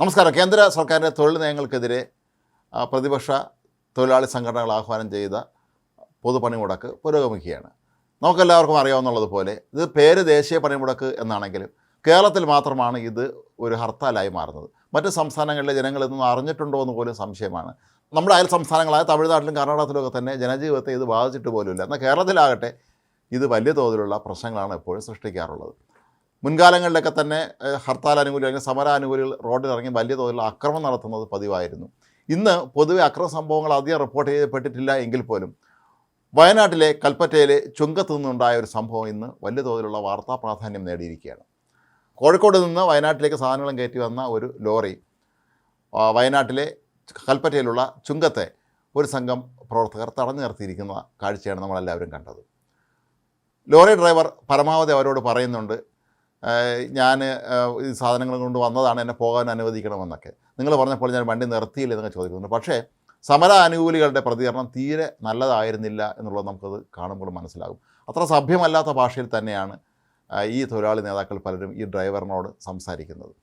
നമസ്കാരം. കേന്ദ്ര സർക്കാരിന്റെ തൊഴിൽ നയങ്ങൾക്കെതിരെ പ്രതിപക്ഷ തൊഴിലാളി സംഘടനകൾ ആഹ്വാനം ചെയ്ത പൊതുപണിമുടക്ക് പുരോഗമിക്കുകയാണ്. നമുക്കെല്ലാവർക്കും അറിയാവുന്നതുപോലെ ഇത് പേര് ദേശീയ പണിമുടക്ക് എന്നാണെങ്കിലും കേരളത്തിൽ മാത്രമാണ് ഇത് ഒരു ഹർത്താലായി മാറുന്നത്. മറ്റ് സംസ്ഥാനങ്ങളിലെ ജനങ്ങൾ ഇതൊന്നും അറിഞ്ഞിട്ടുണ്ടോ എന്ന് പോലും സംശയമാണ്. നമ്മുടെ അയൽ സംസ്ഥാനങ്ങളായ തമിഴ്നാട്ടിലും കർണാടകത്തിലും ഒക്കെ തന്നെ ജനജീവിതത്തെ ഇത് ബാധിച്ചിട്ട് പോലുമില്ല. എന്നാൽ കേരളത്തിലാകട്ടെ ഇത് വലിയ തോതിലുള്ള പ്രശ്നങ്ങളാണ് എപ്പോഴും സൃഷ്ടിക്കാറുള്ളത്. മുൻകാലങ്ങളിലൊക്കെ തന്നെ ഹർത്താൽ അനുകൂലികൾ അല്ലെങ്കിൽ സമര റോഡിൽ ഇറങ്ങി വലിയ തോതിലുള്ള അക്രമം നടത്തുന്നത് പതിവായിരുന്നു. ഇന്ന് പൊതുവെ അക്രമ സംഭവങ്ങൾ അധികം റിപ്പോർട്ട് ചെയ്യപ്പെട്ടിട്ടില്ല എങ്കിൽ പോലും വയനാട്ടിലെ കൽപ്പറ്റയിലെ ചുങ്കത്ത് നിന്നുണ്ടായ ഒരു സംഭവം ഇന്ന് വലിയ തോതിലുള്ള വാർത്താ പ്രാധാന്യം നേടിയിരിക്കുകയാണ്. കോഴിക്കോട് നിന്ന് വയനാട്ടിലേക്ക് സാധനങ്ങളും കയറ്റി വന്ന ഒരു ലോറി വയനാട്ടിലെ കൽപ്പറ്റയിലുള്ള ചുങ്കത്തെ ഒരു സംഘം പ്രവർത്തകർ തടഞ്ഞു നിർത്തിയിരിക്കുന്ന കാഴ്ചയാണ് നമ്മളെല്ലാവരും കണ്ടത്. ലോറി ഡ്രൈവർ പരമാവധി അവരോട് പറയുന്നുണ്ട് ഞാൻ ഈ സാധനങ്ങൾ കൊണ്ട് വന്നതാണ് എന്നെ പോകാൻ അനുവദിക്കണമെന്നൊക്കെ. നിങ്ങൾ പറഞ്ഞപ്പോൾ ഞാൻ വണ്ടി നിർത്തിയില്ല എന്നൊക്കെ ചോദിക്കുന്നുണ്ട്. പക്ഷേ സമര അനുകൂലികളുടെ പ്രതികരണം തീരെ നല്ലതായിരുന്നില്ല എന്നുള്ളത് നമുക്കത് കാണുമ്പോൾ മനസ്സിലാകും. അത്ര സഭ്യമല്ലാത്ത ഭാഷയിൽ തന്നെയാണ് ഈ തൊഴിലാളി നേതാക്കൾ പലരും ഈ ഡ്രൈവറിനോട് സംസാരിക്കുന്നത്.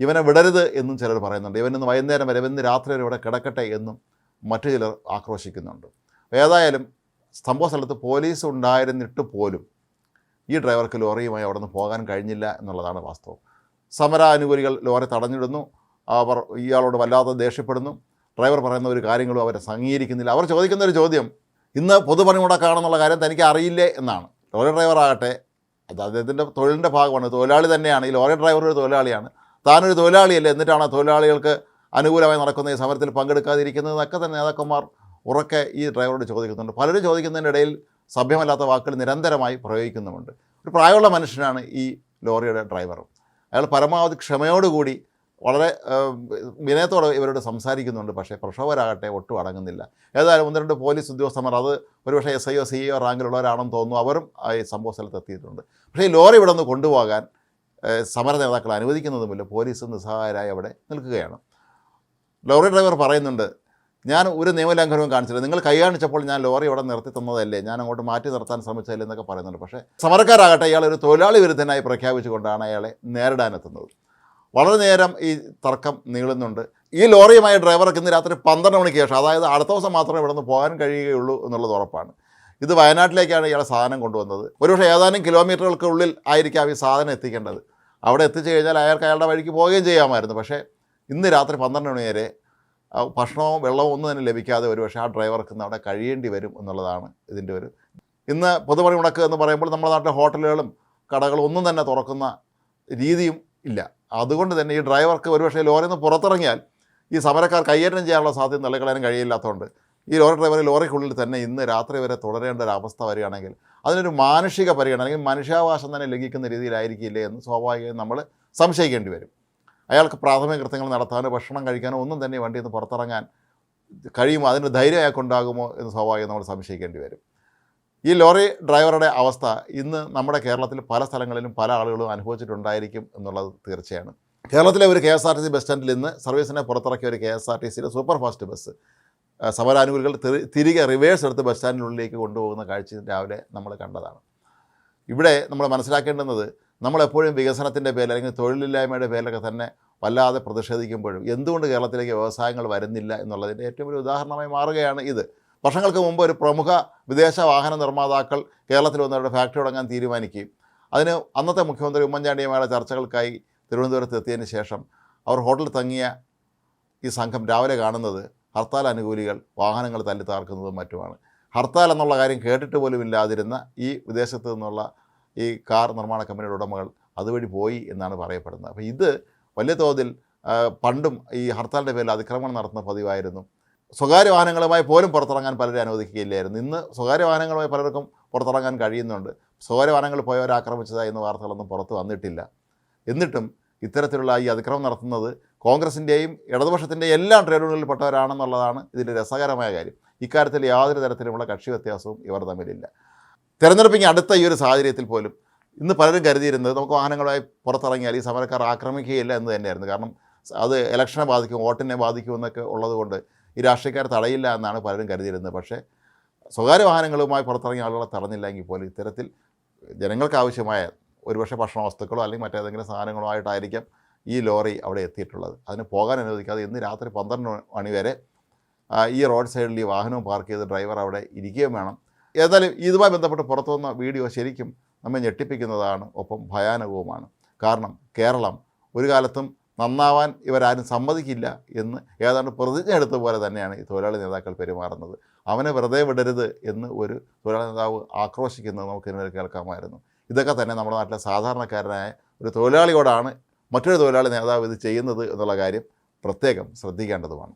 ഇവനെ വിടരുത് എന്നും ചിലർ പറയുന്നുണ്ട്. ഇവനിന്ന് വൈകുന്നേരം വരെ ഇവന്ന് രാത്രി വരെ ഇവിടെ കിടക്കട്ടെ എന്നും മറ്റു ചിലർ ആക്രോശിക്കുന്നുണ്ട്. ഏതായാലും സംഭവ സ്ഥലത്ത് പോലീസ് ഉണ്ടായിരുന്നിട്ട് പോലും ഈ ഡ്രൈവർക്ക് ലോറിയുമായി അവിടെ നിന്ന് പോകാൻ കഴിഞ്ഞില്ല എന്നുള്ളതാണ് വാസ്തവം. സമരാനുകൂലികൾ ലോറി തടഞ്ഞിടുന്നു. അവർ ഇയാളോട് വല്ലാതെ ദേഷ്യപ്പെടുന്നു. ഡ്രൈവർ പറയുന്ന ഒരു കാര്യങ്ങളും അവരെ അംഗീകരിക്കുന്നില്ല അവർ ചോദിക്കുന്ന ഒരു ചോദ്യം ഇന്ന് പൊതുപണിമുടക്കാണെന്നുള്ള കാര്യം തനിക്ക് അറിയില്ലേ? എന്നാണ്. ലോറി ഡ്രൈവർ ആകട്ടെ അത് അദ്ദേഹത്തിന്റെ തൊഴിലിന്റെ ഭാഗമാണ്. തൊഴിലാളി തന്നെയാണ്. ഈ ലോറി ഡ്രൈവർ ഒരു തൊഴിലാളിയാണ്. താനൊരു തൊഴിലാളിയല്ലേ? എന്നിട്ടാണ് തൊഴിലാളികൾക്ക് അനുകൂലമായി നടക്കുന്ന ഈ സമരത്തിൽ പങ്കെടുക്കാതിരിക്കുന്നതെന്നൊക്കെ തന്നെ നേതാക്കന്മാർ ഉറക്കെ ഈ ഡ്രൈവറോട് ചോദിക്കുന്നുണ്ട്. പലരും ചോദിക്കുന്നതിന്റെ ഇടയിൽ സഭ്യമല്ലാത്ത വാക്കുകൾ നിരന്തരമായി പ്രയോഗിക്കുന്നുമുണ്ട്. ഒരു പ്രായമുള്ള മനുഷ്യനാണ് ഈ ലോറിയുടെ ഡ്രൈവറും അയാൾ പരമാവധി ക്ഷമയോടുകൂടി വളരെ വിനയത്തോടെ ഇവരോട് സംസാരിക്കുന്നുണ്ട്. പക്ഷേ പ്രക്ഷോഭരാകട്ടെ ഒട്ടും അടങ്ങുന്നില്ല. ഏതായാലും ഒന്ന് രണ്ട് പോലീസ് ഉദ്യോഗസ്ഥന്മാർ അത് ഒരുപക്ഷെ S I O C O റാങ്കിലുള്ളവരാണെന്ന് തോന്നുന്നു. അവരും ഈ സംഭവ സ്ഥലത്ത് എത്തിയിട്ടുണ്ട്. പക്ഷേ ഈ ലോറി ഇവിടെ നിന്ന് കൊണ്ടുപോകാൻ സമര നേതാക്കൾ അനുവദിക്കുന്നതുമില്ല. പോലീസ് നിസ്സഹായരായി അവിടെ നിൽക്കുകയാണ്. ലോറി ഡ്രൈവർ പറയുന്നുണ്ട് ഞാൻ ഒരു നിയമലംഘനവും കാണിച്ചില്ല. നിങ്ങൾ കൈ കാണിച്ചപ്പോൾ ഞാൻ ലോറി ഇവിടെ നിർത്തി തന്നതല്ലേ? ഞാൻ അങ്ങോട്ട് മാറ്റി നിർത്താൻ ശ്രമിച്ചതല്ലേ എന്നൊക്കെ പറയുന്നുണ്ട്. പക്ഷേ സമരക്കാരാകട്ടെ ഇയാൾ ഒരു തൊഴിലാളി വിരുദ്ധനായി പ്രഖ്യാപിച്ചുകൊണ്ടാണ് അയാളെ നേരിടാനെത്തുന്നത്. വളരെ നേരം ഈ തർക്കം നീളുന്നുണ്ട്. ഈ ലോറിയുമായ ഡ്രൈവർക്ക് ഇന്ന് രാത്രി പന്ത്രണ്ട് മണിക്ക് ശേഷം അതായത് അടുത്ത ദിവസം മാത്രമേ ഇവിടെ നിന്ന് പോകാൻ കഴിയുകയുള്ളൂ എന്നുള്ളത് ഉറപ്പാണ്. ഇത് വയനാട്ടിലേക്കാണ് ഇയാളെ സാധനം കൊണ്ടുവന്നത്. ഒരുപക്ഷെ ഏതാനും കിലോമീറ്ററുകൾക്കുള്ളിൽ ആയിരിക്കാം ഈ സാധനം എത്തിക്കേണ്ടത്. അവിടെ എത്തിച്ചു കഴിഞ്ഞാൽ അയാൾക്ക് അയാളുടെ വഴിക്ക് പോവുകയും ചെയ്യാമായിരുന്നു. പക്ഷേ ഇന്ന് രാത്രി പന്ത്രണ്ട് മണി വരെ ഭക്ഷണവും വെള്ളവും ഒന്നും തന്നെ ലഭിക്കാതെ ഒരുപക്ഷെ ആ ഡ്രൈവർക്ക് ഇന്ന് അവിടെ കഴിയേണ്ടി വരും എന്നുള്ളതാണ് ഇതിന്റെ ഒരു ഇന്ന് പൊതുപണി മുടക്ക് എന്ന് പറയുമ്പോൾ നമ്മുടെ നാട്ടിലെ ഹോട്ടലുകളും കടകളും ഒന്നും തന്നെ തുറക്കുന്ന രീതിയും ഇല്ല. അതുകൊണ്ട് തന്നെ ഈ ഡ്രൈവർക്ക് ഒരുപക്ഷെ ലോറിയിൽ നിന്ന് പുറത്തിറങ്ങിയാൽ ഈ സമരക്കാർ കയ്യേറ്റം ചെയ്യാനുള്ള സാധ്യത തള്ളിക്കളയാനും കഴിയില്ലാത്തതുകൊണ്ട് ഈ ലോറി ഡ്രൈവർ ലോറിക്കുള്ളിൽ തന്നെ ഇന്ന് രാത്രി വരെ തുടരേണ്ട ഒരു അവസ്ഥ വരികയാണെങ്കിൽ അതിനൊരു മാനുഷിക പരിഗണന അല്ലെങ്കിൽ മനുഷ്യാവകാശം തന്നെ ലംഘിക്കുന്ന രീതിയിലായിരിക്കില്ലേ എന്ന് സ്വാഭാവികമായും നമ്മൾ സംശയിക്കേണ്ടി വരും. അയാൾക്ക് പ്രാഥമിക കൃത്യങ്ങൾ നടത്താനോ ഭക്ഷണം കഴിക്കാനോ ഒന്നും തന്നെ വണ്ടിയിൽ നിന്ന് പുറത്തിറങ്ങാൻ കഴിയുമോ? അതിന് ധൈര്യം അയാൾക്കുണ്ടാകുമോ എന്ന് സ്വാഭാവികം നമ്മൾ സംശയിക്കേണ്ടി വരും. ഈ ലോറി ഡ്രൈവറുടെ അവസ്ഥ ഇന്ന് നമ്മുടെ കേരളത്തിൽ പല സ്ഥലങ്ങളിലും പല ആളുകളും അനുഭവിച്ചിട്ടുണ്ടായിരിക്കും എന്നുള്ളത് തീർച്ചയാണ്. കേരളത്തിലെ ഒരു K S R T C bus സ്റ്റാൻഡിൽ ഇന്ന് സർവീസിനെ പുറത്തിറക്കിയ ഒരു കെ എസ് ആർ ടി സിയിലെ സൂപ്പർ ഫാസ്റ്റ് ബസ് സമരാനുകൂലികൾ തിരി- തിരികെ റിവേഴ്സ് എടുത്ത് ബസ് സ്റ്റാൻഡിനുള്ളിലേക്ക് കൊണ്ടുപോകുന്ന കാഴ്ച രാവിലെ നമ്മൾ കണ്ടതാണ്. ഇവിടെ നമ്മൾ മനസ്സിലാക്കേണ്ടുന്നത് നമ്മളെപ്പോഴും വികസനത്തിന്റെ പേരിൽ അല്ലെങ്കിൽ തൊഴിലില്ലായ്മയുടെ പേരിലൊക്കെ തന്നെ വല്ലാതെ പ്രതിഷേധിക്കുമ്പോഴും എന്തുകൊണ്ട് കേരളത്തിലേക്ക് വ്യവസായങ്ങൾ വരുന്നില്ല എന്നുള്ളതിന്റെ ഏറ്റവും വലിയ ഉദാഹരണമായി മാറുകയാണ് ഇത്. വർഷങ്ങൾക്ക് മുമ്പ് ഒരു പ്രമുഖ വിദേശ വാഹന നിർമ്മാതാക്കൾ കേരളത്തിൽ വന്നവരുടെ ഫാക്ടറി തുടങ്ങാൻ തീരുമാനിക്കുകയും അതിന് അന്നത്തെ മുഖ്യമന്ത്രി ഉമ്മൻചാണ്ടിയുമായുള്ള ചർച്ചകൾക്കായി തിരുവനന്തപുരത്ത് എത്തിയതിന് ശേഷം അവർ ഹോട്ടലിൽ തങ്ങിയ ഈ സംഘം രാവിലെ കാണുന്നത് ഹർത്താൽ അനുകൂലികൾ വാഹനങ്ങൾ തല്ലി മറ്റുമാണ്. ഹർത്താൽ എന്നുള്ള കാര്യം കേട്ടിട്ട് പോലും ഇല്ലാതിരുന്ന ഈ വിദേശത്ത് നിന്നുള്ള ഈ കാർ നിർമ്മാണ കമ്പനിയുടെ ഉടമകൾ അതുവഴി പോയി എന്നാണ് പറയപ്പെടുന്നത്. അപ്പോൾ ഇത് വലിയ തോതിൽ പണ്ടും ഈ ഹർത്താലിന്റെ പേരിൽ അതിക്രമണം നടത്തുന്ന പതിവായിരുന്നു. സ്വകാര്യ വാഹനങ്ങളുമായി പോലും പുറത്തിറങ്ങാൻ പലരെ അനുവദിക്കുകയില്ലായിരുന്നു. ഇന്ന് സ്വകാര്യ വാഹനങ്ങളുമായി പലർക്കും പുറത്തിറങ്ങാൻ കഴിയുന്നുണ്ട്. സ്വകാര്യ വാഹനങ്ങൾ പോയവരെ ആക്രമിച്ചതായി എന്ന വാർത്തകളൊന്നും പുറത്ത് വന്നിട്ടില്ല. എന്നിട്ടും ഇത്തരത്തിലുള്ള ഈ അതിക്രമം നടത്തുന്നത് കോൺഗ്രസിന്റെയും ഇടതുപക്ഷത്തിന്റെയും എല്ലാ ട്രേഡ് യൂണിയനിൽപ്പെട്ടവരാണെന്നുള്ളതാണ് ഇതിന്റെ രസകരമായ കാര്യം. ഇക്കാര്യത്തിൽ യാതൊരു തരത്തിലുമുള്ള കക്ഷി വ്യത്യാസവും ഇവർ തമ്മിലില്ല. തെരഞ്ഞെടുപ്പിന് അടുത്ത ഈ ഒരു സാഹചര്യത്തിൽ പോലും ഇന്ന് പലരും കരുതിയിരുന്നത് നമുക്ക് വാഹനങ്ങളുമായി പുറത്തിറങ്ങിയാൽ ഈ സമരക്കാർ ആക്രമിക്കുകയില്ല എന്ന് തന്നെയായിരുന്നു. കാരണം അത് ഇലക്ഷനെ ബാധിക്കും വോട്ടിനെ ബാധിക്കും എന്നൊക്കെ ഉള്ളതുകൊണ്ട് ഈ രാഷ്ട്രീയക്കാർ തടയില്ല എന്നാണ് പലരും കരുതിയിരുന്നത്. പക്ഷേ സ്വകാര്യ വാഹനങ്ങളുമായി പുറത്തിറങ്ങിയ ആളുകളെ തടഞ്ഞില്ലെങ്കിൽ പോലും ഇത്തരത്തിൽ ജനങ്ങൾക്ക് ആവശ്യമായ ഒരുപക്ഷെ ഭക്ഷണ വസ്തുക്കളോ അല്ലെങ്കിൽ മറ്റേതെങ്കിലും സാധനങ്ങളോ ആയിട്ടായിരിക്കാം ഈ ലോറി അവിടെ എത്തിയിട്ടുള്ളത്. അതിന് പോകാൻ അനുവദിക്കാതെ ഇന്ന് രാത്രി പന്ത്രണ്ട് മണി വരെ ഈ റോഡ് സൈഡിൽ ഈ വാഹനവും പാർക്ക് ചെയ്ത് ഡ്രൈവർ അവിടെ ഇരിക്കുകയും വേണം. ഏതായാലും ഇതുമായി ബന്ധപ്പെട്ട് പുറത്തു വന്ന വീഡിയോ ശരിക്കും നമ്മെ ഞെട്ടിപ്പിക്കുന്നതാണ് ഒപ്പം ഭയാനകവുമാണ്. കാരണം കേരളം ഒരു കാലത്തും നന്നാവാൻ ഇവരാരും സമ്മതിക്കില്ല എന്ന് ഏതാണ്ട് പ്രതിജ്ഞ എടുത്ത പോലെ തന്നെയാണ് ഈ തൊഴിലാളി നേതാക്കൾ പെരുമാറുന്നത്. അവനെ വെറുതെ വിടരുത് എന്ന് ഒരു തൊഴിലാളി നേതാവ് ആക്രോശിക്കുന്നത് നമുക്ക് ഇന്നലെ കേൾക്കാമായിരുന്നു. ഇതൊക്കെ തന്നെ നമ്മുടെ നാട്ടിലെ സാധാരണക്കാരനായ ഒരു തൊഴിലാളിയോടാണ് മറ്റൊരു തൊഴിലാളി നേതാവ് ഇത് ചെയ്യുന്നത് എന്നുള്ള കാര്യം പ്രത്യേകം ശ്രദ്ധിക്കേണ്ടതുമാണ്.